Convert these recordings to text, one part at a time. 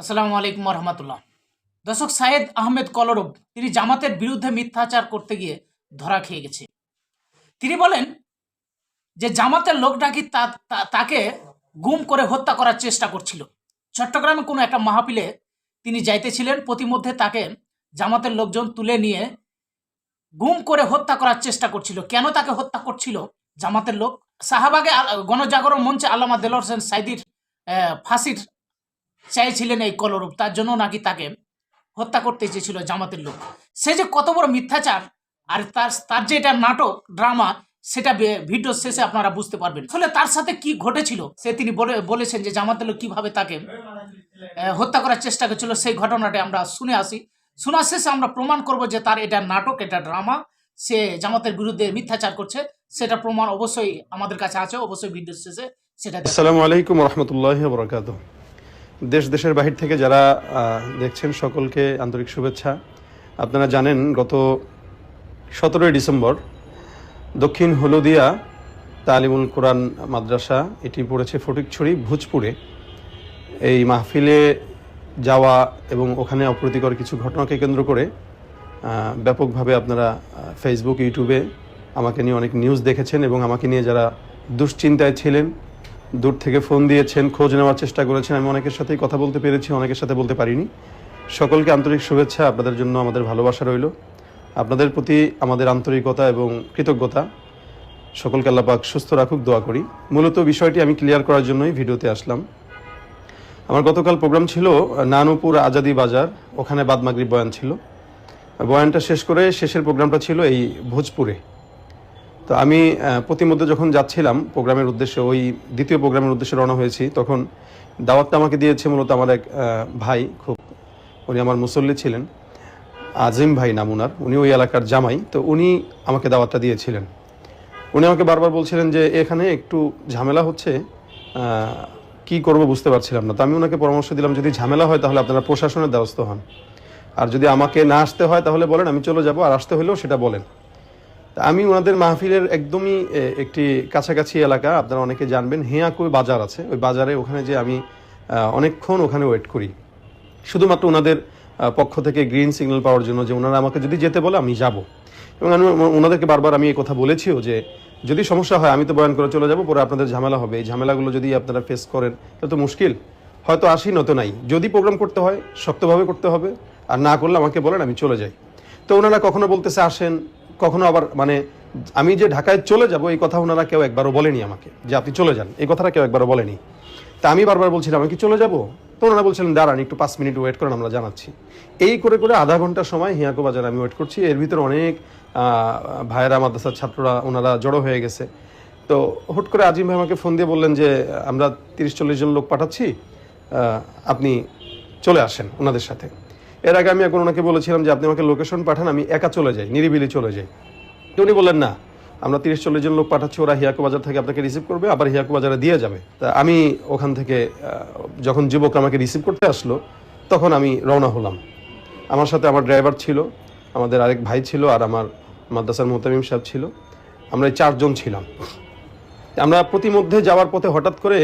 আসসালামু আলাইকুম রহমতুল্লাহ দর্শক, সায়েদ আহমেদ কলরব, তিনি জামাতের বিরুদ্ধে মিথ্যাচার করতে গিয়ে ধরা খেয়ে গেছে। তিনি বলেন যে জামাতের লোক নাকি তাকে গুম করে হত্যা করার চেষ্টা করছিল। চট্টগ্রামে কোনো একটা মাহফিলে তিনি যাইতেছিলেন, প্রতিমধ্যে তাকে জামাতের লোকজন তুলে নিয়ে গুম করে হত্যা করার চেষ্টা করছিল। কেন তাকে হত্যা করছিল জামাতের লোক? শাহবাগে গণজাগরণ মঞ্চে আল্লামা দেলোয়ার হোসেন সাইদির ফাঁসির চাইছিলেন এই কলরূপ তার জন্য নাকি তাকে হত্যা করতে চেয়েছিল জামাতের লোক। সে যে কত বড় মিথ্যাচার, আর তার তার যে এটা নাটক, ড্রামা, সেটা ভিডিও শেষে আপনারা বুঝতে পারবেন। আসলে তার সাথে কি ঘটেছিল, সে তিনি বলেছেন যে জামাতের লোক কীভাবে তাকে হত্যা করার চেষ্টা করেছিল, সেই ঘটনাটি আমরা শুনে আসি। শোনার শেষে আমরা প্রমাণ করব যে তার এটা নাটক, এটা ড্রামা, সে জামাতের বিরুদ্ধে মিথ্যাচার করছে, সেটা প্রমাণ অবশ্যই আমাদের কাছে আছে, অবশ্যই ভিডিও শেষে সেটা আসসালামু আলাইকুম রহমতুল্লাহ বরকাত দেশ দেশের বাহির থেকে যারা দেখছেন সকলকে আন্তরিক শুভেচ্ছা। আপনারা জানেন, গত সতেরোই ডিসেম্বর দক্ষিণ হলদিয়া তালিমুল কোরআন মাদ্রাসা, এটি পড়েছে ফটিকছড়ি, ভোজপুরে। এই মাহফিলে যাওয়া এবং ওখানে অপ্রীতিকর কিছু ঘটনাকে কেন্দ্র করে ব্যাপকভাবে আপনারা ফেসবুক ইউটিউবে আমাকে নিয়ে অনেক নিউজ দেখেছেন এবং আমাকে নিয়ে যারা দুশ্চিন্তায় ছিলেন দূর থেকে ফোন দিয়েছেন, খোঁজ নেওয়ার চেষ্টা করেছেন। আমি অনেকের সাথেই কথা বলতে পেরেছি, অনেকের সাথে বলতে পারিনি। সকলকে আন্তরিক শুভেচ্ছা, আপনাদের জন্য আমাদের ভালোবাসা রইল। আপনাদের প্রতি আমাদের আন্তরিকতা এবং কৃতজ্ঞতা। সকলকে আল্লাপাক সুস্থ রাখুক, দোয়া করি। মূলত বিষয়টি আমি ক্লিয়ার করার জন্যই ভিডিওতে আসলাম। আমার গতকাল প্রোগ্রাম ছিল নানুপুর আজাদি বাজার, ওখানে বাদমাগরি বয়ান ছিল। বয়ানটা শেষ করে শেষের প্রোগ্রামটা ছিল এই ভোজপুরে। তো আমি প্রতিমধ্যে যখন যাচ্ছিলাম প্রোগ্রামের উদ্দেশ্যে, ওই দ্বিতীয় প্রোগ্রামের উদ্দেশ্যে রওনা হয়েছি, তখন দাওয়াতটা আমাকে দিয়েছে মূলত আমার এক ভাই খুব, উনি আমার মুসল্লি ছিলেন, আজিম ভাই নাম উনার, উনি ওই এলাকার জামাই, তো উনি আমাকে দাওয়াতটা দিয়েছিলেন। উনি আমাকে বারবার বলছিলেন যে, এখানে একটু ঝামেলা হচ্ছে কি করব বুঝতে পারছিলাম না। তো আমি ওনাকে পরামর্শ দিলাম, যদি ঝামেলা হয় তাহলে আপনারা প্রশাসনের দ্বারস্থ হন। আর যদি আমাকে না আসতে হয় তাহলে বলেন, আমি চলে যাব, আর আসতে হলেও সেটা বলেন। আমি ওনাদের মাহফিলের একদমই একটি কাছাকাছি এলাকা, আপনারা অনেকে জানবেন হেয়াকুই বাজার আছে, ওই বাজারে ওখানে যে আমি অনেকক্ষণ ওখানে ওয়েট করি। শুধুমাত্র ওনাদের পক্ষ থেকে গ্রিন সিগন্যাল পাওয়ার জন্য যে ওনারা আমাকে যদি যেতে বলে আমি যাব। এবং আমি ওনাদেরকে বারবার আমি এই কথা বলেছিও যে, যদি সমস্যা হয় আমি তো বয়ান করে চলে যাব, পরে আপনাদের ঝামেলা হবে। এই ঝামেলাগুলো যদি আপনারা ফেস করেন, তাহলে তো মুশকিল। হয়তো আসি নয়তো নাই। যদি প্রোগ্রাম করতে হয়, শক্তভাবে করতে হবে। আর না করলে আমাকে বলেন, আমি চলে যাই। তো ওনারা কখনো বলতেছে আসেন কখনো আবার মানে আমি যে ঢাকায় চলে যাব, এই কথা ওনারা কেউ একবারও বলেনি আমাকে, যে আপনি চলে যান। এই কথাটা কেউ একবারও বলেনি। তা আমি বারবার বলছিলাম, আমি কি চলে যাব? তো ওনারা বলছিলেন, দাঁড়ান, একটু পাঁচ মিনিট ওয়েট করেন, আমরা জানাচ্ছি। এই করে করে আধা ঘণ্টা সময় হিয়াকো বাজারে আমি ওয়েট করছি। এর ভিতরে অনেক ভাইয়েরা, মাদ্রাসার ছাত্ররা, ওনারা জড়ো হয়ে গেছে। তো হুট করে আজিম ভাই আমাকে ফোন দিয়ে বললেন যে, আমরা তিরিশ চল্লিশ জন লোক পাঠাচ্ছি আপনি চলে আসেন ওনাদের সাথে। এর আগে আমি এখন ওনাকে বলেছিলাম যে আপনি আমাকে লোকেশন পাঠান, আমি একা চলে যাই, নিরিবিলি চলে যাই। তো উনি বললেন, না, আমরা তিরিশ চল্লিশ জন লোক পাঠাচ্ছি, ওরা হিয়াকু বাজার থেকে আপনাকে রিসিভ করবে, আবার হিয়াকু বাজারে দিয়ে যাবে। তা আমি ওখান থেকে যখন যুবক আমাকে রিসিভ করতে আসলো, তখন আমি রওনা হলাম। আমার সাথে আমার ড্রাইভার ছিল, আমাদের আরেক ভাই ছিল আর আমার মাদ্রাসার মোতামিম সাহেব ছিল। আমরা এই চারজন ছিলাম। আমরা প্রতিমধ্যে যাওয়ার পথে হঠাৎ করে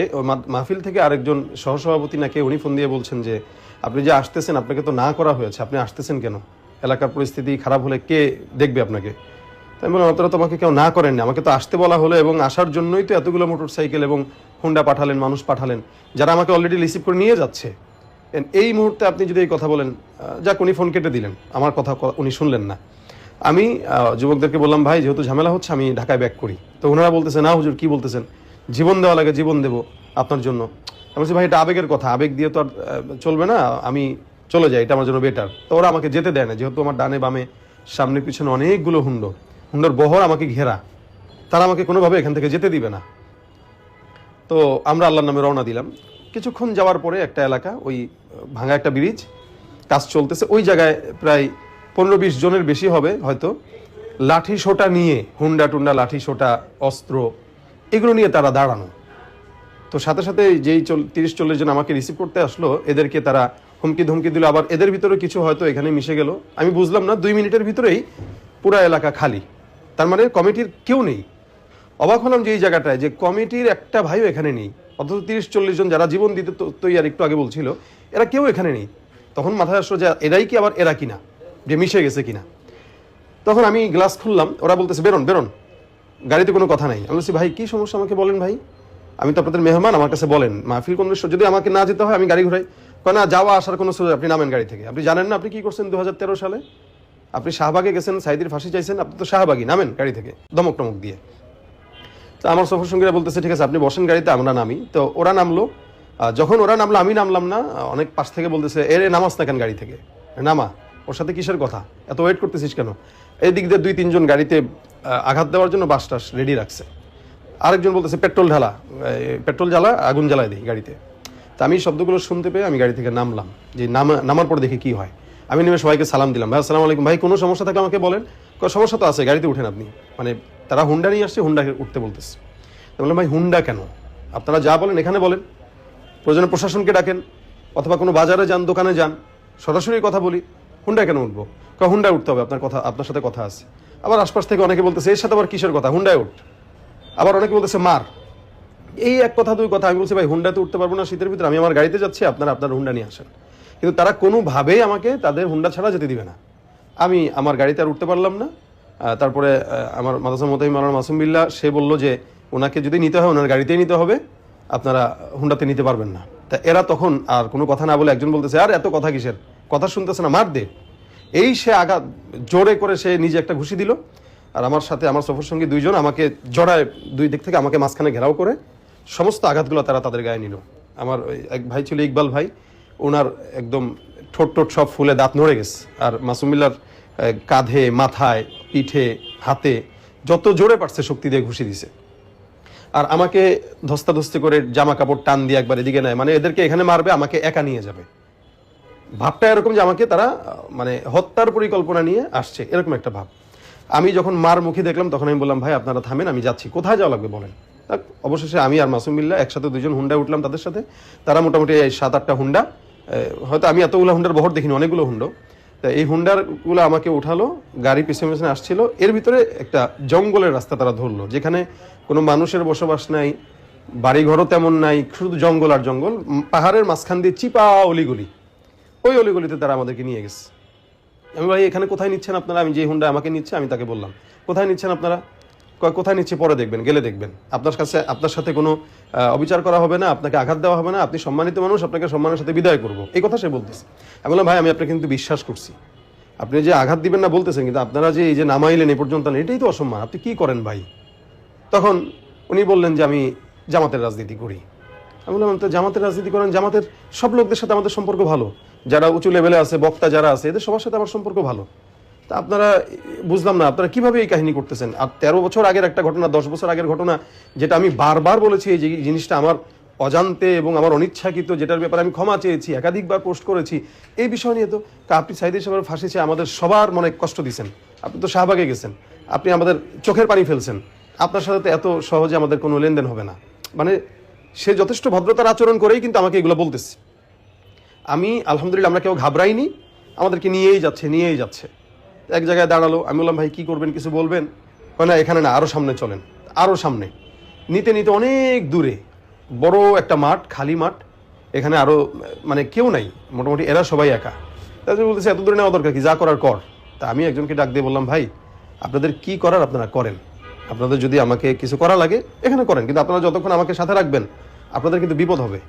মাহফিল থেকে আরেকজন সহসভাপতি নাকি উনি ফোন দিয়ে বলছেন যে আপনি যে আসতেছেন, আপনাকে তো না করা হয়েছে, আপনি আসতেছেন কেন? এলাকার পরিস্থিতি খারাপ হলে কে দেখবে আপনাকে? তাই বললাম, আপনারা তোমাকে কেউ না করেননি, আমাকে তো আসতে বলা হলো এবং আসার জন্যই তো এতগুলো মোটর সাইকেল এবং হুন্ডা পাঠালেন, মানুষ পাঠালেন, যারা আমাকে অলরেডি রিসিভ করে নিয়ে যাচ্ছে। এই মুহূর্তে আপনি যদি এই কথা বলেন যাক, উনি ফোন কেটে দিলেন, আমার কথা উনি শুনলেন না। আমি যুবকদেরকে বললাম, ভাই, যেহেতু ঝামেলা হচ্ছে, আমি ঢাকায় ব্যাক করি। তো ওনারা বলতেছে, না হুজুর, কি বলতেছেন? জীবন দেওয়া লাগে, জীবন দেব আপনার জন্য। আমি বলছি, ভাই, এটা আবেগের কথা। আবেগ দিয়ে তো আর চলবে না। আমি চলে যাই, এটা আমার জন্য বেটার তো ওরা আমাকে যেতে দেয় না। যেহেতু আমার ডানে বামে, সামনে পিছনে অনেকগুলো হুন্ডো। হুন্ডোর বহর আমাকে ঘেরা। তারা আমাকে কোনোভাবে এখান থেকে যেতে দিবে না। তো আমরা আল্লাহর নামে রওনা দিলাম। কিছুক্ষণ যাওয়ার পরে একটা এলাকা, ওই, ভাঙা একটা ব্রিজ কাজ চলতেছে। ওই জায়গায় প্রায় পনেরো বিশ জনের বেশি হবে, হয়তো। লাঠি সোটা নিয়ে, হুন্ডা টুন্ডা লাঠি সোটা, অস্ত্র, এগুলো নিয়ে তারা দাঁড়ানো। তো সাথে সাথে যেই তিরিশ চল্লিশ জন আমাকে রিসিভ করতে আসলো, এদেরকে তারা হুমকি ধমকি দিল। আবার এদের ভিতরে কিছু হয়তো এখানে মিশে গেল। আমি বুঝলাম না, দুই মিনিটের ভিতরেই পুরা এলাকা খালি। তার মানে কমিটির কেউ নেই। অবাক হলাম যে এই জায়গাটায় যে কমিটির একটা ভাইও এখানে নেই। অথচ তিরিশ চল্লিশ জন যারা জীবন দিতে তৈয়ার একটু আগে বলছিল, এরা কেউ এখানে নেই। তখন মাথায় আসলো যে এরাই কি আবার এরা কিনা, যে মিশে গেছে কিনা। তখন আমি গ্লাস খুললাম, ওরা বলতেছে, বেরোন বেরোন। গাড়িতে কোনো কথা নাই। আমি বলছি, ভাই, কী সমস্যা আমাকে বলেন ভাই? আমি তো আপনাদের মেহমান, আমার কাছে বলেন, মাহফিল কোন যদি আমাকে না যেতে হয়, আমি গাড়ি ঘুরাই কয় না, যাওয়া আসার কোনো সুযোগ, আপনি নামেন গাড়ি থেকে। আপনি জানেন না আপনি কি করছেন দু হাজার তেরো সালে? আপনি শাহবাগে গেছেন সাইদির ফাঁসি চাইছেন, আপনি তো শাহবাগী নামেন গাড়ি থেকে, দমক টমক দিয়ে। তো আমার সফর সঙ্গীরা বলতেছে, ঠিক আছে, আপনি বসেন গাড়িতে, আমরা নামি। তো ওরা নামলো। যখন ওরা নামলো, আমি নামলাম না অনেক পাশ থেকে বলতেছে এরে নামাজ না কেন গাড়ি থেকে? নামা, ওর সাথে কিসের কথা? এত ওয়েট করতেছিস কেন? এই দিক দিয়ে দুই তিনজন গাড়িতে আঘাত দেওয়ার জন্য বাস টাস রেডি রাখছে। আরেকজন বলতেছে, পেট্রোল ঢালা। পেট্রোল জ্বালা, আগুন জ্বালায় দিই গাড়িতে। তা আমি শব্দগুলো শুনতে পেয়ে আমি গাড়ি থেকে নামলাম, যে নামা, নামার পর দেখি কি হয়। আমি নেমে সবাইকে সালাম দিলাম, ভাই, আসসালামু আলাইকুম। ভাই, কোনো সমস্যা থাকলে আমাকে বলেন। সমস্যা তো আছে, গাড়িতে উঠেন আপনি। মানে তারা হুন্ডা নিয়ে আসছে হুন্ডা উঠতে বলতেছে। বললাম, ভাই, হুন্ডা কেন? আপনারা যা বলেন, এখানে বলেন। প্রয়োজনে প্রশাসনকে ডাকেন, অথবা কোনো বাজারে যান, দোকানে যান, সরাসরি কথা বলি, হুন্ডা কেন উঠবো? হুন্ডায় উঠতে হবে, আপনার কথা, আপনার সাথে কথা আছে। আবার আশপাশ থেকে অনেকে বলতেছে, এর সাথে আবার কিসের কথা? হুন্ডায় উঠ। আবার অনেকে বলতেছে, মার। এই এক কথা, দুই কথা। আমি বলছি, ভাই, হুন্ডাতে উঠতে পারব না শীতের ভিতরে। আমি আমার গাড়িতে যাচ্ছি, আপনারা আপনার হুন্ডা নিয়ে আসেন। কিন্তু তারা কোনোভাবেই আমাকে তাদের হুন্ডা ছাড়া যেতে দিবে না। আমি আমার গাড়িতে আর উঠতে পারলাম না। তারপরে আমার মাদাসা মতাই মারার মাসুম বিল্লাহ, সে বলল যে ওনাকে যদি নিতে হয়, ওনার গাড়িতেই নিতে হবে। আপনারা হুন্ডাতে নিতে পারবেন না। তা এরা তখন আর কোনো কথা না বলে একজন বলতেছে, আর এত কথা কিসের? কথা শুনতেছে না, মার দে। এই সে আঘাত, জোরে করে সে নিজে একটা ঘুষি দিল। আর আমার সাথে, আমার সফর সঙ্গী দুইজন আমাকে জড়ায় দুই দিক থেকে আমাকে মাঝখানে ঘেরাও করে। সমস্ত আঘাতগুলো তারা তাদের গায়ে নিল। আমার এক ভাই ছিল, ইকবাল ভাই, ওনার একদম ঠোঁট টোট সব ফুলে দাঁত নড়ে গেছে। আর মাসুমিল্লার কাঁধে, মাথায়, পিঠে, হাতে যত জোরে পারছে শক্তি দিয়ে ঘুষি দিছে। আর আমাকে ধস্তাধস্তি করে জামা কাপড় টান দিয়ে একবার এদিকে নেয়। মানে এদেরকে এখানে মারবে, আমাকে একা নিয়ে যাবে। ভাবটা এরকম যে আমাকে তারা মানে হত্যার পরিকল্পনা নিয়ে আসছে, এরকম একটা ভাব। আমি যখন মার মুখে দেখলাম, তখন আমি বললাম, ভাই, আপনারা থামেন, আমি যাচ্ছি। কোথায় যাওয়া লাগবে বলেন? অবশেষে আমি আর মাসুম মাসুমিল্লা একসাথে দুজন হুন্ডা উঠলাম তাদের সাথে। তারা মোটামুটি এই সাত আটটা হুন্ডা হয়তো আমি এতগুলো হুন্ডার বহর দেখিনি, অনেকগুলো হুন্ডো। তা এই হুন্ডারগুলো আমাকে উঠালো, গাড়ি পিছনে পিছনে আসছিল। এর ভিতরে একটা জঙ্গলের রাস্তা তারা ধরলো, যেখানে কোনো মানুষের বসবাস নাই, বাড়িঘরও তেমন নাই, শুধু জঙ্গল আর জঙ্গল। পাহাড়ের মাঝখান দিয়ে চিপা অলিগলি। ওই অলিগলিতে তারা আমাদেরকে নিয়ে গেছে। আমি ভাই, এখানে কোথায় নিচ্ছেন আপনারা? আমি যে হুন্ডা আমাকে নিচ্ছে, আমি তাকে বললাম। কোথায় নিচ্ছেন আপনারা? কোথায় নিচ্ছে? পরে দেখবেন, গেলে দেখবেন। আপনার কাছে, আপনার সাথে কোনো অবিচার করা হবে না, আপনাকে আঘাত দেওয়া হবে না, আপনি সম্মানিত মানুষ, আপনাকে সম্মানের সাথে বিদায় করব। এই কথা সে বলতেছে। আমি বললাম, ভাই, আমি আপনাকে কিন্তু বিশ্বাস করছি। আপনি যে আঘাত দিবেন না বলতেছেন, কিন্তু আপনারা যে এই যে নামাইলেন এই পর্যন্ত এটাই তো অসম্মান। আপনি কি করেন ভাই? তখন উনি বললেন যে, আমি জামাতের রাজনীতি করি। আমি বললাম, তো জামাতের রাজনীতি করেন, জামাতের সব লোকদের সাথে আমাদের সম্পর্ক ভালো। যারা উঁচু লেভেলে আছে, বক্তা যারা আছে, এদের সবার সাথে আমার সম্পর্ক ভালো। তা আপনারা, বুঝলাম না, আপনারা কীভাবে এই কাহিনী করতেছেন? আর তেরো বছর আগের একটা ঘটনা, দশ বছর আগের ঘটনা, যেটা আমি বারবার বলেছি, এই যে জিনিসটা আমার অজান্তে এবং আমার অনিচ্ছাকৃত, যেটার ব্যাপারে আমি ক্ষমা চেয়েছি, একাধিকবার পোস্ট করেছি, এই বিষয় নিয়ে তো আপনি সাইদি সাহেবের ফাঁসি চেয়ে আমাদের সবার মনে কষ্ট দিয়েছেন আপনি তো শাহবাগে গেছেন, আপনি আমাদের চোখের পানি ফেলছেন। আপনার সাথে তো এত সহজে আমাদের কোনো লেনদেন হবে না। মানে সে যথেষ্ট ভদ্রতার আচরণ করেই কিন্তু আমাকে এগুলো বলতেছে। আমি, আলহামদুলিল্লাহ, আমরা কেউ ঘাবড়াইনি। আমাদেরকে নিয়েই যাচ্ছে নিয়েই যাচ্ছে। এক জায়গায় দাঁড়াল, আমি বললাম, ভাই, কী করবেন, কিছু বলবেন? না, এখানে না আরও সামনে চলেন আরও সামনে। নিতে নিতে অনেক দূরে, বড় একটা মাঠ, খালি মাঠ, এখানে আরও মানে কেউ নাই, মোটামুটি এরা সবাই একা। তাদের বলতেছে, এত দূরে নেওয়া দরকার কি? যা করার কর। তা আমি একজনকে ডাক দিয়ে বললাম, ভাই, আপনাদের কি করার আপনারা করেন। আপনাদের যদি আমাকে কিছু করা লাগে, এখানে করেন, কিন্তু আপনারা যতক্ষণ আমাকে সাথে রাখবেন, আপনাদের কিন্তু বিপদ হবে।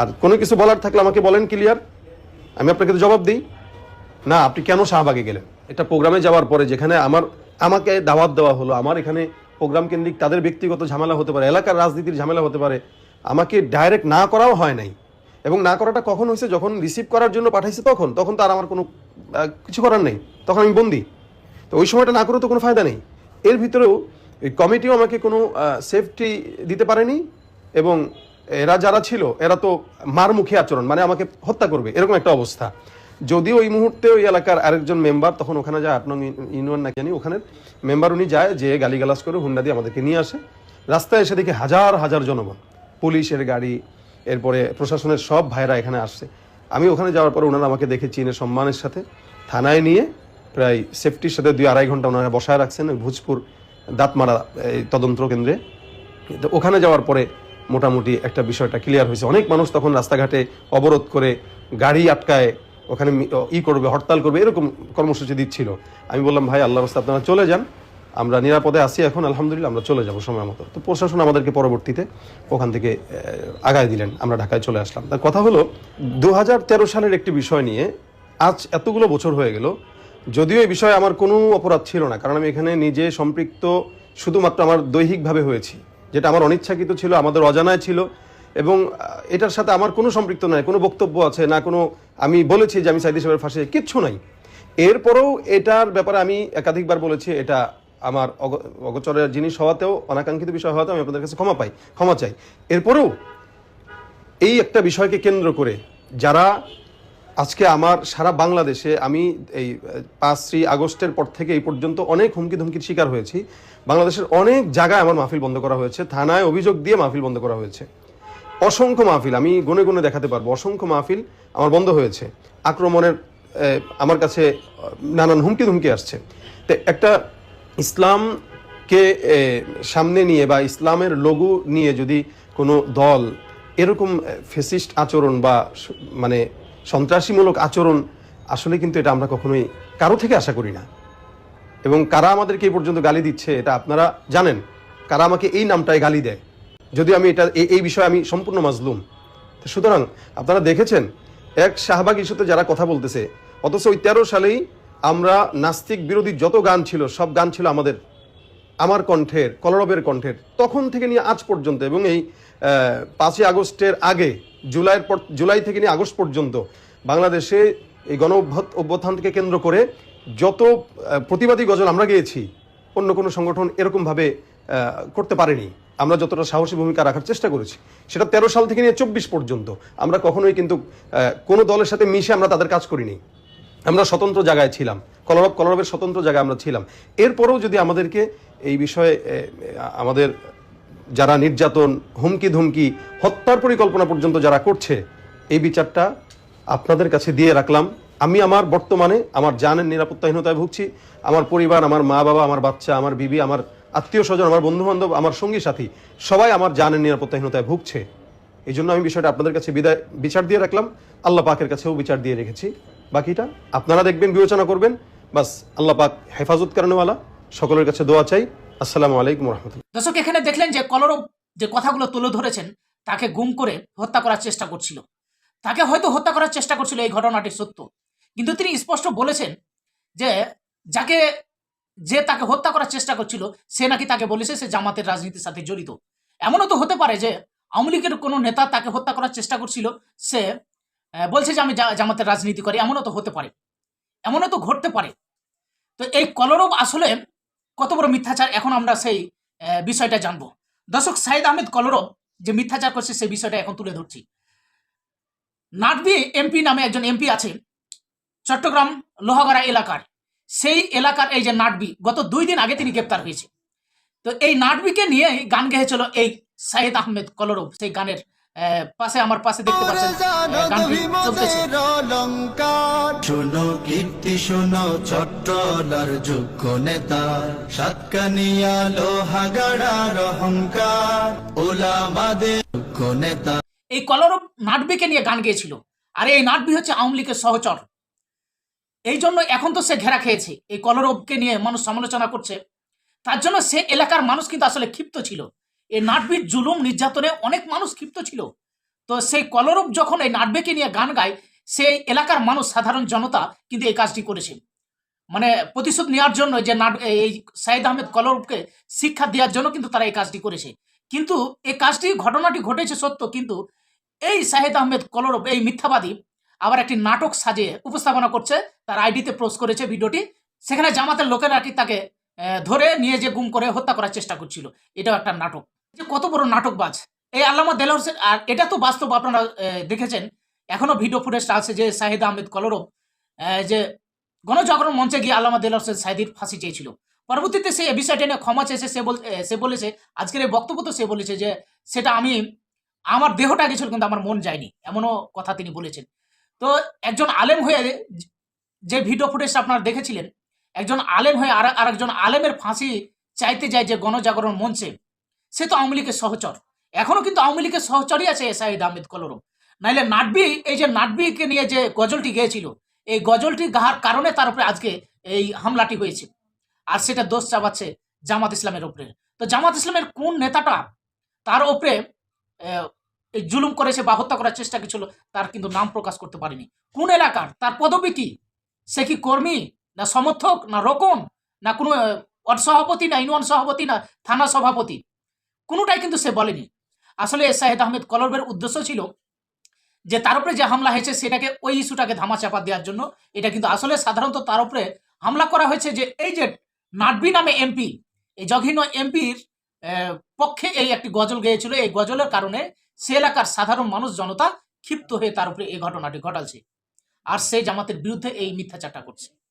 আর কোনো কিছু বলার থাকলে আমাকে বলেন, ক্লিয়ার? আমি আপনাকে তো জবাব দিই। না, আপনি কেন শাহবাগে গেলেন? এটা প্রোগ্রামে যাওয়ার পরে যেখানে আমার, আমাকে দাওয়াত দেওয়া হলো, আমার এখানে প্রোগ্রাম কেন্দ্রিক তাদের ব্যক্তিগত ঝামেলা হতে পারে, এলাকার রাজনীতির ঝামেলা হতে পারে, আমাকে ডাইরেক্ট না করাও হয় নাই। এবং না করাটা কখন হয়েছে, যখন রিসিভ করার জন্য পাঠাইছে তখন তখন তো আর আমার কোনো কিছু করার নেই। তখন আমি বন্দি। তো ওই সময়টা না করে তো কোনো ফায়দা নেই। এর ভিতরেও এই কমিটিও আমাকে কোনো সেফটি দিতে পারেনি এবং এরা যারা ছিল, এরা তো মারমুখী আচরণ মানে আমাকে হত্যা করবে, এরকম একটা অবস্থা। যদিও ওই মুহূর্তে ওই এলাকার আরেকজন মেম্বার, তখন ওখানে যায় আপনার ইউনিয়ন না জানি ওখানে মেম্বার উনি যায় যে গালিগালাজ করে হুন্ডা দিয়ে আমাদেরকে নিয়ে আসে। রাস্তায় এসে দেখি হাজার হাজার জনগণ, পুলিশের গাড়ি, এরপরে প্রশাসনের সব ভাইরা এখানে আসছে। আমি ওখানে যাওয়ার পর ওনারা আমাকে দেখে চিনে সম্মানের সাথে। থানায় নিয়ে প্রায় সেফটির সাথে দুই আড়াই ঘণ্টা ওনারা বসায় রাখছেন ভোজপুর দাঁতমারা, এই তদন্ত কেন্দ্রে। ওখানে যাওয়ার পরে মোটামুটি একটা বিষয়টা ক্লিয়ার হয়েছে। অনেক মানুষ তখন রাস্তাঘাটে অবরোধ করে গাড়ি আটকায়, ওখানে ই করবে, হরতাল করবে, এরকম কর্মসূচি দিচ্ছিল। আমি বললাম, ভাই আল্লাহ রাস্তা আপনারা চলে যান, আমরা নিরাপদে আছি এখন, আলহামদুলিল্লাহ, আমরা চলে যাব সময় মতো। তো প্রশাসন আমাদেরকে পরবর্তীতে ওখান থেকে আগায় দিলেন, আমরা ঢাকায় চলে আসলাম। তার কথা হলো দু হাজার তেরো সালের একটি বিষয় নিয়ে আজ এতগুলো বছর হয়ে গেল, যদিও এই বিষয়ে আমার কোনো অপরাধ ছিল না, কারণ আমি এখানে নিজে সম্পৃক্ত, শুধুমাত্র আমার দৈহিকভাবে হয়েছি। যেটা আমার অনিচ্ছাকৃত ছিল, আমাদের অজানায় ছিল এবং এটার সাথে আমার কোনো সম্পৃক্ত নাই, কোনো বক্তব্য আছে না কোনো, আমি বলেছি যে আমি সাইদি সাহেবের ফাঁসে, কিচ্ছু নাই। এরপরেও এটার ব্যাপারে আমি একাধিকবার বলেছি, এটা আমার অগ- অগোচরের জিনিস হওয়াতেও অনাকাঙ্ক্ষিত বিষয় হওয়াতেও আমি আপনাদের কাছে ক্ষমা পাই, ক্ষমা চাই। এরপরেও এই একটা বিষয়কে কেন্দ্র করে যারা আজকে আমার সারা বাংলাদেশে আমি এই পাঁচই আগস্টের পর থেকে এই পর্যন্ত অনেক হুমকি ধুমকির শিকার হয়েছি। বাংলাদেশের অনেক জায়গায় আমার মাহফিল বন্ধ করা হয়েছে। থানায় অভিযোগ দিয়ে মাহফিল বন্ধ করা হয়েছে। অসংখ্য মাহফিল, আমি গুনে গুনে দেখাতে পারব, অসংখ্য মাহফিল আমার বন্ধ হয়েছে। আক্রমণের আমার কাছে নানান হুমকি ধুমকি আসছে। তো একটা ইসলামকে সামনে নিয়ে বা ইসলামের লঘু নিয়ে যদি কোনো দল এরকম ফেসিস্ট আচরণ বা মানে সন্ত্রাসীমূলক আচরণ, আসলে কিন্তু এটা আমরা কখনোই কারও থেকে আশা করি না। এবং কারা আমাদেরকে এই পর্যন্ত গালি দিচ্ছে, এটা আপনারা জানেন। কারা আমাকে এই নামটায় গালি দেয়? যদি আমি এটা এই- বিষয়ে আমি সম্পূর্ণ মাজলুম। সুতরাং আপনারা দেখেছেন, এক শাহবাগ ইস্যুতে যারা কথা বলতেছে, অথচ ওই তেরো সালেই আমরা নাস্তিক বিরোধী যত গান ছিল, সব গান ছিল আমাদের। আমার কণ্ঠের, কলরবের কণ্ঠের, তখন থেকে নিয়ে আজ পর্যন্ত। এবং এই পাঁচই আগস্টের আগে, জুলাইয়ের পর জুলাই থেকে নিয়ে আগস্ট পর্যন্ত বাংলাদেশে এই গণ অভ্যুত- অভ্যুত্থান থেকে কেন্দ্র করে যত প্রতিবাদী গজল আমরা গেয়েছি, অন্য কোনো সংগঠন এরকমভাবে করতে পারেনি। আমরা যতটা সাহসী ভূমিকা রাখার চেষ্টা করেছি। সেটা তেরো সাল থেকে নিয়ে চব্বিশ পর্যন্ত। আমরা কখনোই কিন্তু কোনো দলের সাথে মিশে আমরা তাদের কাজ করিনি। আমরা স্বতন্ত্র জায়গায় ছিলাম। কলরব কলরবের স্বতন্ত্র জায়গায় আমরা ছিলাম। এরপরেও যদি আমাদেরকে এই বিষয়ে আমাদের যারা নির্যাতন হুমকি ধুমকি হত্যার পরিকল্পনা পর্যন্ত যারা করছে, এই বিচারটা আপনাদের কাছে দিয়ে রাখলাম। আমি আমার বর্তমানে আমার জানের নিরাপত্তাহীনতায় ভুগছি। আমার পরিবার, আমার মা বাবা আমার বাচ্চা, আমার বিবি, আমার আত্মীয় স্বজন আমার বন্ধু বান্ধব আমার সঙ্গী সাথী সবাই আমার জানের নিরাপত্তাহীনতায় ভুগছে। এই জন্য আমি বিষয়টা আপনাদের কাছে বিদায়, বিচার দিয়ে রাখলাম। আল্লাহ পাকের কাছেও বিচার দিয়ে রেখেছি। বাকিটা আপনারা দেখবেন, বিবেচনা করবেন। বাস, আল্লাহ পাক হেফাজত কারণেওয়ালা সকলের কাছে দোয়া চাই। আসসালামু আলাইকুম রহমতুল্লাহ। দর্শক, এখানে দেখলেন যে কলরব যে কথাগুলো তুলে ধরেছেন, তাকে গুম করে হত্যা করার চেষ্টা করছিল। তাকে হয়তো হত্যা করার চেষ্টা করছিল এই ঘটনাটি সত্য। কিন্তু তিনি স্পষ্ট বলেছেন যে যাকে যে তাকে হত্যা করার চেষ্টা করছিল, সে নাকি তাকে বলেছে সে জামাতের রাজনীতির সাথে জড়িত। এমনও তো হতে পারে যে আওয়ামী লীগের কোনো নেতা তাকে হত্যা করার চেষ্টা করছিল, সে বলছে যে আমি জামাতের রাজনীতি করি, এমনও তো হতে পারে। এমনও তো ঘটতে পারে। তো এই কলরব আসলে কত বড় মিথ্যাচার এখন আমরা সেই বিষয়টা জানব। দর্শক, সাইদ আহমেদ কলরব যে মিথ্যাচার করছে সেই বিষয়টা এখন তুলে ধরছি। নাটবি এমপি নামে একজন এমপি আছে চট্টগ্রাম লোহাগড়া এলাকার। সেই এলাকার এই যে নাটবি, গত দুই দিন আগে তিনি গ্রেপ্তার হয়েছে। তো এই নাটবিকে নিয়ে গান গেয়েছিল এই সাইদ আহমেদ কলরব, সেই গানের পাশে আমার পাশে দেখতে পাচ্ছেন শোনো কীর্তি শোনো চট্টলার যোগ্য নেতা। সাতকানিয়া লোহাগাড়ার অহংকার। ওলামাদের যোগ্য নেতা। এই কলরব নাটবিকে নিয়ে গান গেয়েছিল আর এই নাটবি হচ্ছে আওয়ামী লীগের সহচর। এই জন্য এখন তো সে ঘেরা খেয়েছে। এই কলরবকে নিয়ে মানুষ সমালোচনা করছে। তার জন্য সে এলাকার মানুষ কিন্তু আসলে ক্ষিপ্ত ছিল। এই নাটবির জুলুম নির্যাতনে অনেক মানুষ ক্ষিপ্ত ছিল। তো সেই কলরব যখন এই নাটবিকে নিয়ে গান গায়, সেই এলাকার মানুষ, সাধারণ জনতা কিন্তু এই কাজটি করেছে। মানে প্রতিশোধ নেওয়ার জন্য যে নাট এই সাইদ আহমেদ কলরবকে শিক্ষা দেওয়ার জন্য কিন্তু তারা এই কাজটি করেছে। কিন্তু এই কাজটি, ঘটনাটি ঘটেছে সত্য, কিন্তু এই সাহেদ আহমেদ কলরব, এই মিথ্যাবাদী আবার একটি নাটক সাজে উপস্থাপনা করছে, তার আইডিতে পোস্ট করেছে ভিডিওটি। সেখানে জামাতের লোকেরা কি তাকে ধরে নিয়ে যে গুম করে হত্যা করার চেষ্টা করছিল। এটাও একটা নাটক। যে কত বড় নাটকবাজ। এই আল্লামা দেলা হোসেন, আর এটা তো বাস্তব, আপনারা দেখেছেন। এখনও ভিডিও ফুটেজটা আছে যে সাহিদ আহমেদ কলরব যে গণজাগরণ মঞ্চে গিয়ে আল্লামা দেল হোসেন সাইদির ফাঁসি চেয়েছিল। পরবর্তীতে সে এই বিষয়টা নিয়ে ক্ষমা চেয়েছে, সে সে বলেছে, আজকের এই বক্তব্য তো সে বলেছে যে, সেটা আমি, আমার দেহটা গেছিল কিন্তু আমার মন যায়নি, এমনও কথা তিনি বলেছেন। তো একজন আলেম হয়ে যে ভিডিও ফুটেজটা আপনারা দেখেছিলেন, একজন আলেম হয়ে আর আরেকজন আলেমের ফাঁসি চাইতে যায় যে গণজাগরণ মঞ্চে সে তো আওয়ামী লীগের সহচর। এখনও কিন্তু আওয়ামী লীগের সহচরী আছে এ সাহিদ আহমেদ কলরব। নাইলে নাটবি, এই যে নাটবিকে নিয়ে যে গজলটি গেয়েছিল, এই গজলটি গাহার কারণে তার উপরে আজকে এই হামলাটি হয়েছে। আর সেটা দোষ চাপাচ্ছে জামাত ইসলামের উপরে। তো জামাত ইসলামের কোন নেতাটা তার উপরে জুলুম করেছে বা হত্যা করার চেষ্টা কি ছিল, তার কিন্তু নাম প্রকাশ করতে পারেনি। কোন এলাকার, তার পদবি কি? সে কি কর্মী, না সমর্থক, না রকম, না কোনো সভাপতি, না ইউনিয়ন সভাপতি, না থানা সভাপতি? কোনোটাই কিন্তু সে বলেনি। আসলে শাহেদ আহমেদ কলরবের উদ্দেশ্য ছিল যে তার উপরে যে হামলা হয়েছে সেটাকে ওই ইস্যুটাকে ধামাচাপা দেওয়ার জন্য। এটা কিন্তু আসলে সাধারণত তার উপরে হামলা করা হয়েছে যে এই যে নাটবি নামে এমপি, এই জঘন্য এমপির পক্ষে এই একটি গজল গেয়েছিল। এই গজলের কারণে সে এলাকার সাধারণ মানুষ, জনতা ক্ষিপ্ত হয়ে তার উপরে এই ঘটনাটি ঘটালছে আর সে জামাতের বিরুদ্ধে এই মিথ্যাচারটা করছে।